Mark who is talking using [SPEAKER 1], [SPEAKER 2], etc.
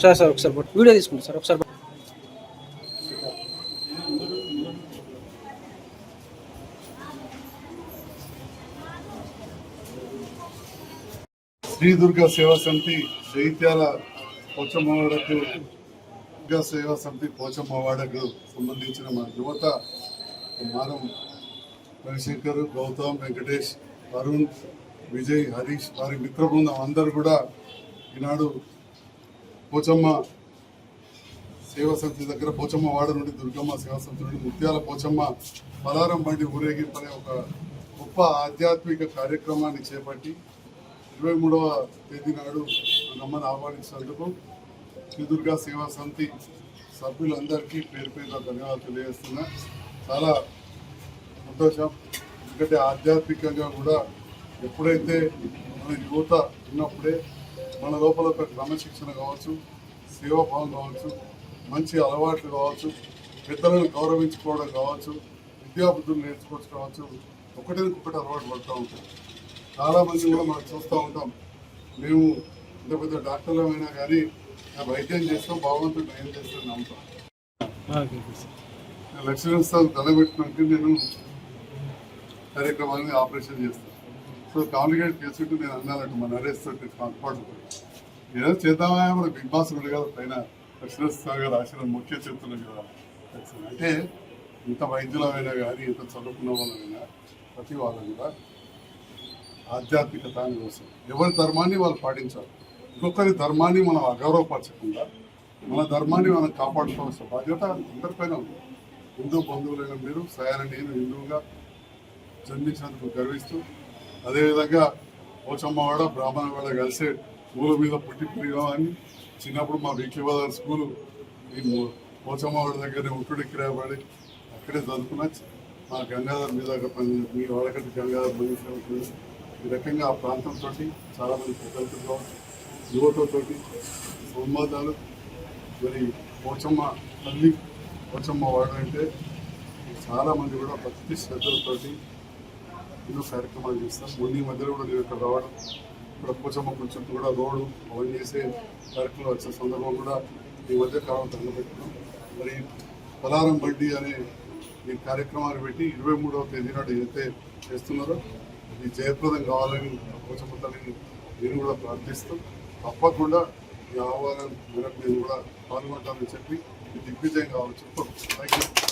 [SPEAKER 1] Sir sir ఒకసారి video తీసుకుంటా sir ఒకసారి
[SPEAKER 2] శ్రీ దుర్గా సేవా సమితి జైత్యాల పోచమ్మవాడకు దుర్గా సేవా సమితి పోచమ్మవాడకు సంబంధించిన మా యువత మారం రవిశంకర్ గౌతమ్ వెంకటేష్ అరుణ్ విజయ్ హరీష్ వారి మిత్ర బృందం అందరూ కూడా ఈనాడు పోచమ్మ సేవా సమితి దగ్గర పోచమ్మ వాడ నుండి దుర్గమ్మ సేవా సమితి నుండి ముత్యాల పోచమ్మ పలారం బండి ఊరేగింపనే ఒక గొప్ప ఆధ్యాత్మిక కార్యక్రమాన్ని చేపట్టి ఇరవై మూడవ తేదీ నాడు నమ్మని ఆహ్వానించినందుకు శ్రీ దుర్గా సేవా సమితి సభ్యులందరికీ పేరు పేరున ధన్యవాదాలు తెలియజేస్తున్నా. చాలా సంతోషం. ఎందుకంటే ఆధ్యాత్మికంగా కూడా ఎప్పుడైతే మన యువత ఉన్నప్పుడే మన లోపల ఒక క్రమశిక్షణ కావచ్చు సేవాభావం కావచ్చు మంచి అలవాట్లు కావచ్చు పెద్దలను గౌరవించుకోవడం కావచ్చు విద్యాబుద్ధులు నేర్చుకోవచ్చు కావచ్చు ఒకటికొకటి అలవాటు పడుతూ ఉంటాం చాలా మంది కూడా మనం చూస్తూ ఉంటాం మేము ఇంత పెద్ద డాక్టర్లమైనా కానీ వైద్యం చేస్తాం భగవంతుడు నయం చేస్తాం నమ్ముతాం. లక్ష్మీ స్థానం తలబెట్టినాక నేను కార్యక్రమాన్ని ఆపరేషన్ చేస్తాను. సో కాంప్లికేట్ కేసు ఉంటే నేను అన్నానంటే మన నరేష్ తోటి కాన్పాటు ఏదో చేద్దామా మన బిగ్ బాస్ ఉంది కదా పైన లక్ష్మీస్వామి గారు ఆశీర్వాదం ముఖ్య చెప్తున్నాం కదా. అంటే ఇంత వైద్యులమైనా కానీ ఇంత చదువుకున్న వాళ్ళైనా ప్రతి వాళ్ళు కూడా ఆధ్యాత్మికత అని కోసం ఎవరి ధర్మాన్ని వాళ్ళు పాటించాలి. ఇంకొకరి ధర్మాన్ని మనం అగౌరవపరచకుండా మన ధర్మాన్ని మనం కాపాడుకోవాల్సిన బాధ్యత అందరిపైన ఉంది. హిందూ బంధువులైన మీరు సయాన నేను హిందువుగా జన్మించినందుకు గర్విస్తూ అదేవిధంగా పోచమ్మవాడ బ్రాహ్మణవాడ కలిసే స్కూల్ మీద పుట్టి పెరిగామని చిన్నప్పుడు మా వీక్లీ స్కూలు ఈ పోచమ్మవాడ దగ్గరనే ఉంటుడి కిరాయబడి అక్కడే చదువుకున్నా. మా గంగాధర్ మీద పని మీ వాళ్ళకంటే గంగాధర్ పని ఈ రకంగా ఆ ప్రాంతంతో చాలా మంది పెద్దలతో కావచ్చు యువతతో సంబంధాలు. మరి పోచమ్మ తల్లి పోచమ్మ వాడంటే చాలామంది కూడా భక్తి శ్రద్ధలతోటి ఎన్నో కార్యక్రమాలు చేస్తాం మొన్న ఈ మధ్యలో కూడా నేను ఇక్కడ రావడం ఇక్కడ పోచమ్మ కొంచెం కూడా రోడ్డు అవన్నీ చేసే కార్యక్రమాలు వచ్చిన సందర్భం కూడా ఈ మధ్య కాలం తగ్గబెట్టినాం మరి పలారం బండి అనే ఈ కార్యక్రమాన్ని పెట్టి ఇరవై మూడవ తేదీ నాడు ఏదైతే చేస్తున్నారో ఇది జయప్రదం కావాలని పోచమ్మ తల్లిని నేను కూడా ప్రార్థిస్తూ తప్పకుండా ఈ ఆహ్వానం మేరకు నేను కూడా పాల్గొంటానని చెప్పి దిగ్విజయం కావాలని చెప్తాను థ్యాంక్ యూ